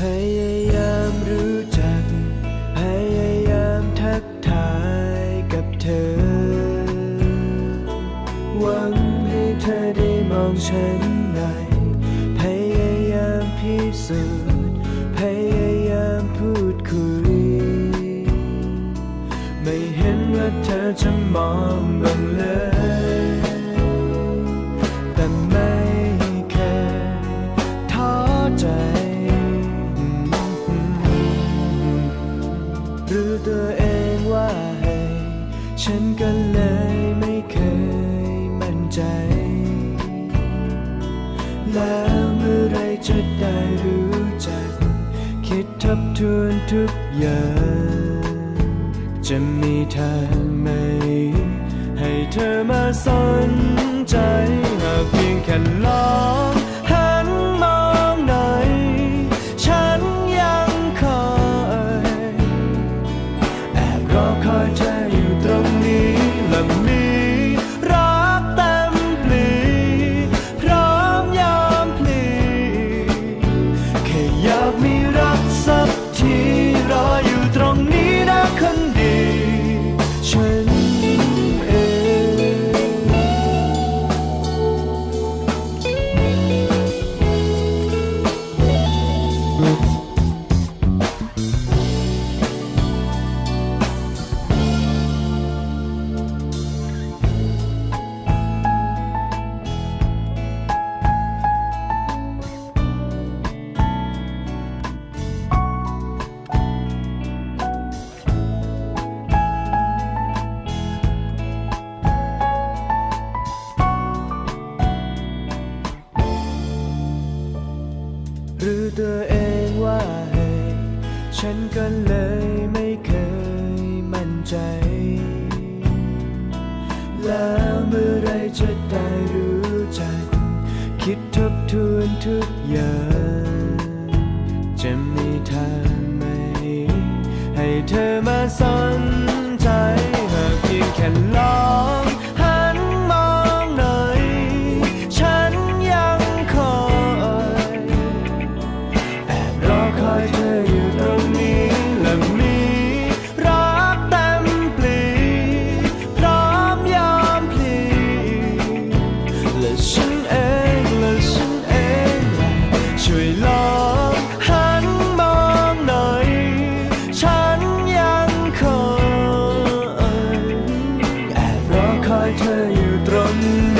พยายามรู้จัก พยายามทักทายกับเธอ หวังให้เธอได้มองฉันหน่อยพยายามพิสูจน์พยายามพูดคุย ไม่เห็นว่าเธอจะมองบังเลย บทวนทุกอย่าง จะมีทางไหม ให้เธอมาสนใจ หากเพียงแค่ลองหันมองหน่อย ฉันยังคอยแอบรอคอยเธออยู่ตรงนี้และมีรักเต็มปลีพร้อมยอมพลีแค่อยากมี รู้ ฉันก็เลยไม่เคยมั่นใจ แล้วเมื่อไรจะได้รู้จัก คิดทบทวนทุกอย่าง จะมีทางไหม ให้เธอมาสน เธออยู่ตรง